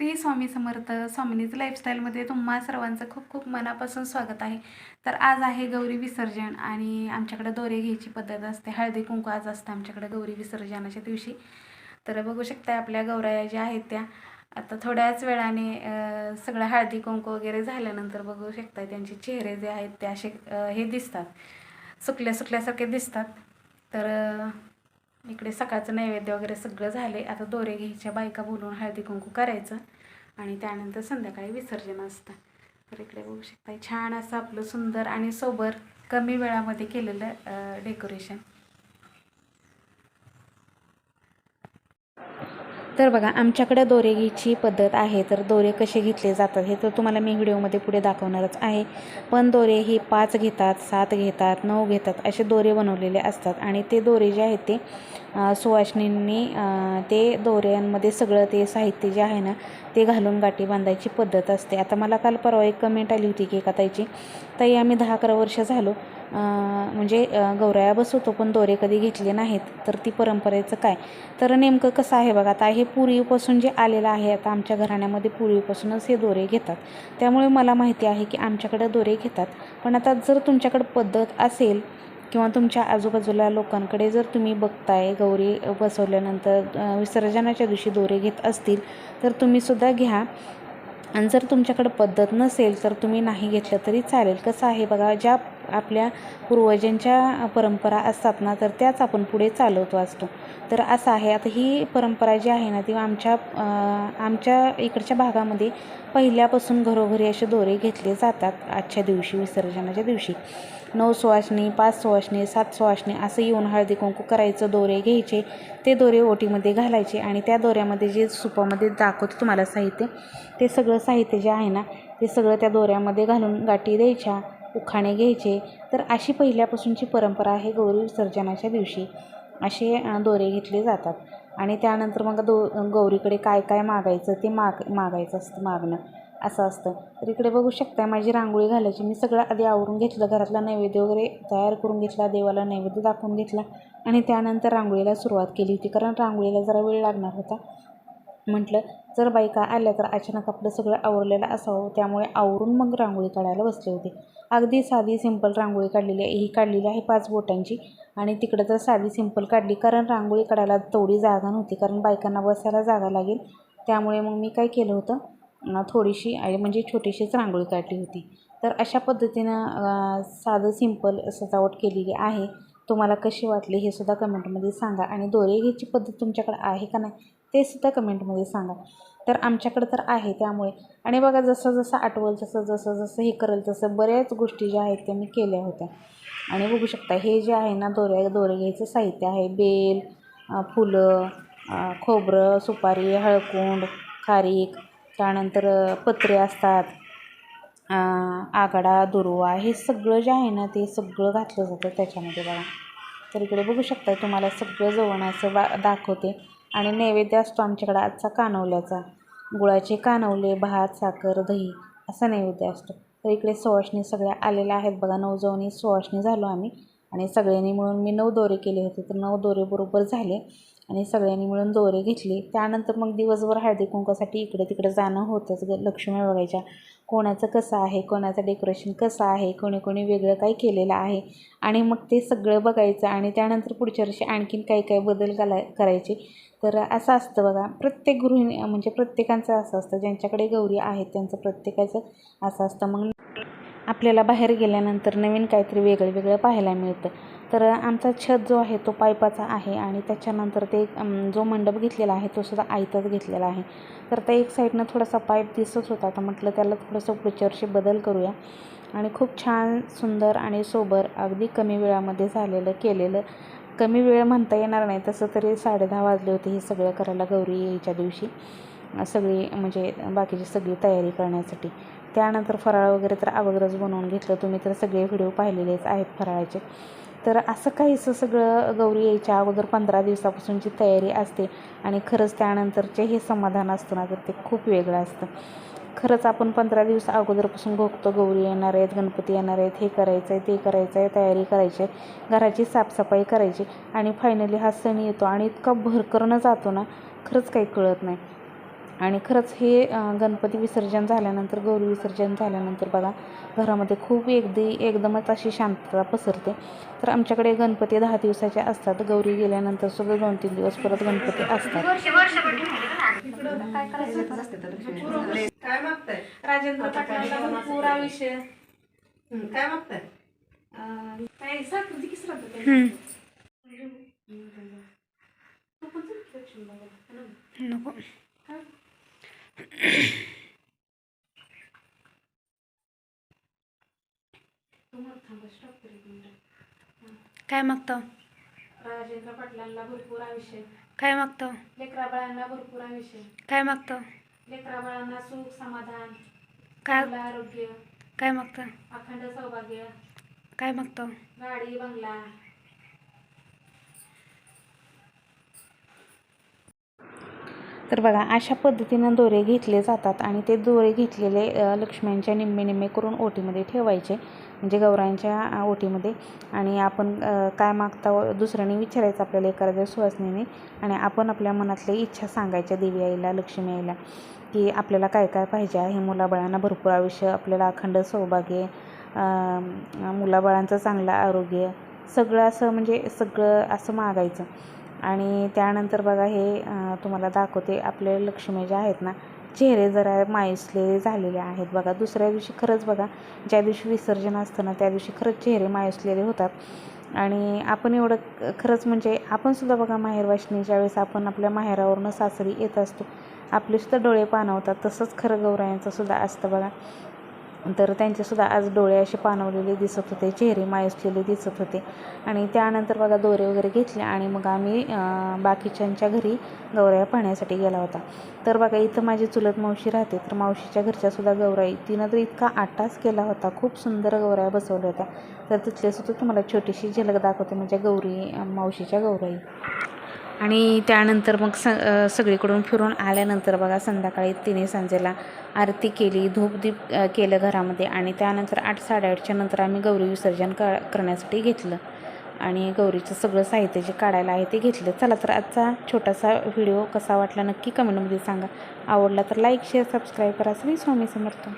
श्री स्वामी समर्थ स्वामिनीच लाईफस्टाईलमध्ये तुम्हा सर्वांचं खूप खूप मनापासून स्वागत आहे. तर आज आहे गौरी विसर्जन आणि आमच्याकडे दोरे घ्यायची पद्धत असते. हळदी कुंकू आज असतं आमच्याकडे गौरी विसर्जनाच्या दिवशी. तर बघू शकता आपल्या गौराया ज्या आहेत त्या. आता थोड्याच वेळाने सगळं हळदी कुंकू वगैरे झाल्यानंतर बघू शकता त्यांचे चेहरे जे आहेत ते असे हे दिसतात. सुकल्या सुकल्यासारखे दिसतात. तर इकडे सकाळचं नैवेद्य वगैरे सगळं झाले. आता दोरे घ्यायच्या बायका बोलून हळदी कुंकू करायचं आणि त्यानंतर संध्याकाळी विसर्जन असतं. तर इकडे बघू शकता छान असं आपलं सुंदर आणि सोबर कमी वेळामध्ये केलेलं डेकोरेशन तर बघा आमच्याकडे दोरे घ्यायची पद्धत आहे. तर दोरे कसे घेतले जातात हे तर तुम्हाला मी व्हिडिओमध्ये पुढे दाखवणारच आहे. पण दोरे हे पाच घेतात सात घेतात नऊ घेतात असे दोरे बनवलेले असतात. आणि ते दोरे जे आहेत ते अं, सुवासिनींनी ते दोऱ्यांमध्ये सगळं ते साहित्य जे आहे ना ते घालून गाठी बांधायची पद्धत असते. आता मला काल परवा एक कमेंट आली होती की एका ताईची ताई आम्ही दहा अकरा वर्ष झालो. म्हणजे गौराया बसवतो पण दोरे कधी घेतले नाहीत. तर ती परंपरेचं काय? तर नेमकं कसं आहे बघा आता हे पूर्वीपासून जे आलेलं आहे आता आमच्या घराण्यामध्ये पूर्वीपासूनच हे दोरे घेतात. त्यामुळे मला माहिती आहे की आमच्याकडे दोरे घेतात. पण आता जर तुमच्याकडे पद्धत असेल किंवा तुमच्या आजूबाजूला लोकांकडे जर तुम्ही बघताय गौरी बसवल्यानंतर विसर्जनाच्या दिवशी दोरे घेत असतील तर तुम्हीसुद्धा घ्या. आणि जर तुमच्याकडं पद्धत नसेल तर तुम्ही नाही घेतलं तरी चालेल. कसं आहे बघा ज्या आपल्या पूर्वजांच्या परंपरा असतात ना तर त्याच आपण पुढे चालवतो असतो. तर असं आहे. आता ही परंपरा जी आहे ना ती आमच्या आमच्या इकडच्या भागामध्ये पहिल्यापासून घरोघरी असे दोरे घेतले जातात आजच्या दिवशी विसर्जनाच्या दिवशी. नऊ सुवासनी पाच सुवासनी सात सुवासनी असं येऊन हळदी कुंकू करायचं दोरे घ्यायचे. ते दोरे ओटीमध्ये घालायचे आणि त्या दोऱ्यामध्ये जे सुपामध्ये दाखवतो तुम्हाला साहित्य ते सगळं साहित्य जे आहे ना ते सगळं त्या दोऱ्यामध्ये घालून गाठी द्यायच्या उखाणे घ्यायचे. तर अशी पहिल्यापासूनची परंपरा आहे गौरी विसर्जनाच्या दिवशी. असे दोरे घेतले जातात. आणि त्यानंतर मग दो गौरीकडे काय काय मागायचं ते माग मागायचं असतं मागणं. असं असतं. तर इकडे बघू शकता माझी रांगोळी घालायची. मी सगळं आधी आवरून घेतलं. घरातला नैवेद्य वगैरे तयार करून घेतला. देवाला नैवेद्य दाखवून घेतला. आणि त्यानंतर रांगोळीला सुरुवात केली होती. कारण रांगोळीला जरा वेळ लागणार होता. म्हटलं जर बायका आल्या तर अचानक आपलं सगळं आवरलेलं असावं. त्यामुळे आवरून मग रांगोळी काढायला बसले होते. अगदी साधी सिंपल रांगोळी काढलेली आहे. ही काढलेली आहे पाच बोटांची. आणि तिकडं तर साधी सिंपल काढली. कारण रांगोळी काढायला तेवढी जागा नव्हती. कारण बायकांना बसायला जागा लागेल. त्यामुळे मग मी काय केलं होतं? थोडीशी म्हणजे छोटीशीच रांगोळी काढली होती. तर अशा पद्धतीनं साधं सिंपल सजावट केलेली आहे. तुम्हाला कशी वाटली हे सुद्धा कमेंटमध्ये सांगा. आणि दोरे घ्यायची पद्धत तुमच्याकडे आहे का नाही ते सुद्धा कमेंटमध्ये सांगा. तर आमच्याकडं तर आहे त्यामुळे. आणि बघा जसं जसं आठवल तसं जसं जसं हे करेल तसं बऱ्याच गोष्टी ज्या आहेत त्या मी केल्या होत्या. आणि बघू शकता हे जे आहे ना दोऱ्या दोरे घ्यायचं साहित्य आहे. बेल फुलं खोबरं सुपारी हळकुंड खारीक त्यानंतर पत्रे असतात. आगडा दुर्वा हे सगळं जे आहे ना ते सगळं घातलं जातं त्याच्यामध्ये बघा. तर इकडे बघू शकता तुम्हाला सगळं जवळ असं बा दाखवते. आणि नैवेद्य असतो आमच्याकडे आजचा कानवल्याचा. गुळाचे कानवले भात साखर दही असा नैवेद्य असतो. तर इकडे सुवासणी सगळ्या आलेल्या आहेत बघा. नऊ जवणी झालो आम्ही. आणि सगळ्यांनी मिळून मी नऊ दोरे केले होते. तर नऊ दोरे बरोबर झाले. आणि सगळ्यांनी मिळून दोरे घेतले. त्यानंतर मग दिवसभर हळदी कुंकासाठी इकडे तिकडे जाणं होतंच ग. लक्ष्मी बघायच्या. कोणाचं कसं आहे? कोणाचं डेकोरेशन कसं आहे? कोणी कोणी वेगळं काय केलेलं आहे. आणि मग ते सगळं बघायचं आणि त्यानंतर पुढच्या वर्षी आणखीन काही काही बदल घालाय करायचे. तर असं असतं बघा. प्रत्येक गृहिणी म्हणजे प्रत्येकांचं असं असतं. ज्यांच्याकडे गौरी आहेत त्यांचं प्रत्येकाचं असं असतं. मग आपल्याला बाहेर गेल्यानंतर नवीन काहीतरी वेगळं वेगळं पाहायला मिळतं. तर आमचा छत जो आहे तो पाईपाचा आहे आणि त्याच्यानंतर ते जो मंडप घेतलेला आहे तो सुद्धा आयताच घेतलेला आहे. तर त्या एक साईडनं थोडासा पाईप दिसत होता तर म्हटलं त्याला थोडंसं पुढच्यावर्षी बदल करूया. आणि खूप छान सुंदर आणि सोबर अगदी कमी वेळामध्ये झालेलं केलेलं. कमी वेळ म्हणता येणार नाही तसं तरी साडेदहा वाजले होते हे सगळं करायला गौरी यायच्या दिवशी. सगळी म्हणजे बाकीची सगळी तयारी करण्यासाठी. त्यानंतर फराळ वगैरे तर अगोदरच बनवून घेतलं. तुम्ही तर सगळे व्हिडिओ पाहिलेलेच आहेत फराळाचे. तर असं काहीसं सगळं गौरी यायच्या अगोदर पंधरा दिवसापासूनची तयारी असते आणि खरंच त्यानंतरचे हे समाधान असतं ना तर ते खूप वेगळं असतं. खरंच आपण पंधरा दिवस अगोदरपासून भोगतो गौरी येणार आहेत गणपती येणार आहेत हे करायचं आहे ते करायचं आहे तयारी करायची आहे घराची साफसफाई करायची आणि फायनली हा सण येतो आणि इतका भरकरणं जातो ना खरंच काही कळत नाही. आणि खरंच हे गणपती विसर्जन झाल्यानंतर गौरी विसर्जन झाल्यानंतर बघा घरामध्ये खूप एकदी एकदमच अशी शांतता पसरते. तर आमच्याकडे गणपती दहा दिवसाचे असतात गौरी गेल्यानंतर सुद्धा दोन तीन दिवस परत गणपती असतात. राजेंद्र काय मागताय? नको. काय मागतो राजेंद्र पाटलांना भरपूर आयुष्य. काय मागतो लेकरा बाळांना भरपूर आयुष्य. काय मागतो लेकरा बाळांना सुख समाधान काय चांगलं आरोग्य काय मागतो अखंड सौभाग्य. काय मागतो गाडी बंगला तर बघा अशा पद्धतीनं दोरे घेतले जातात आणि ते दोरे घेतलेले लक्ष्म्यांच्या निम्मे निम्मे करून ओटीमध्ये ठेवायचे. म्हणजे गौरांच्या ओटीमध्ये. आणि आपण काय मागता दुसऱ्याने विचारायचं आपल्याला एखाद्या सुवासनीने. आणि आपण आपल्या मनातल्या इच्छा सांगायच्या देवी आईला लक्ष्मी आईला की आपल्याला काय काय पाहिजे आहे? मुलाबाळांना भरपूर आयुष्य आपल्याला अखंड सौभाग्य मुलाबाळांचं चांगलं आरोग्य सगळं असं म्हणजे सगळं असं मागायचं. आणि त्यानंतर बघा हे तुम्हाला दाखवते. आपले लक्ष्मी जे आहेत ना चेहरे जरा मायुसलेले झालेले आहेत बघा. दुसऱ्या दिवशी खरंच बघा ज्या दिवशी विसर्जन असतं ना त्या दिवशी खरंच चेहरे मायुसलेले होतात. आणि आपण एवढं खरंच म्हणजे आपणसुद्धा बघा माहेरवाचनीच्या वेळेस आपण आपल्या माहेरावरनं सासरी येत असतो आपलेसुद्धा डोळे पाणवतात तसंच खरं गौरायांचंसुद्धा असतं बघा. तर त्यांचेसुद्धा आज डोळे असे पाणवलेले दिसत होते चेहरे मायुसलेले दिसत होते. आणि त्यानंतर बघा दोरे वगैरे घेतले आणि मग आम्ही बाकीच्यांच्या घरी गौराया पाहण्यासाठी गेला होता. तर बघा इथं माझी चुलत मावशी राहते तर मावशीच्या घरच्यासुद्धा गौराई तिनं तर इतका आटास केला होता खूप सुंदर गौराया बसवल्या होत्या. तर तिथल्यासुद्धा तुम्हाला छोटीशी झलक दाखवते म्हणजे गौरी मावशीच्या गौराई आणि त्यानंतर मग स सगळीकडून फिरून आल्यानंतर बघा संध्याकाळी तिने सांजेला आरती केली धूपदीप केलं घरामध्ये आणि त्यानंतर आठ साडेआठच्या नंतर आम्ही गौरी विसर्जन क करण्यासाठी घेतलं. आणि गौरीचं सगळं साहित्य जे काढायला आहे ते घेतलं. चला तर आजचा छोटासा व्हिडिओ कसा वाटला नक्की कमेंटमध्ये सांगा. आवडला तर लाईक शेअर सबस्क्राईब करा. श्री स्वामी समर्थ.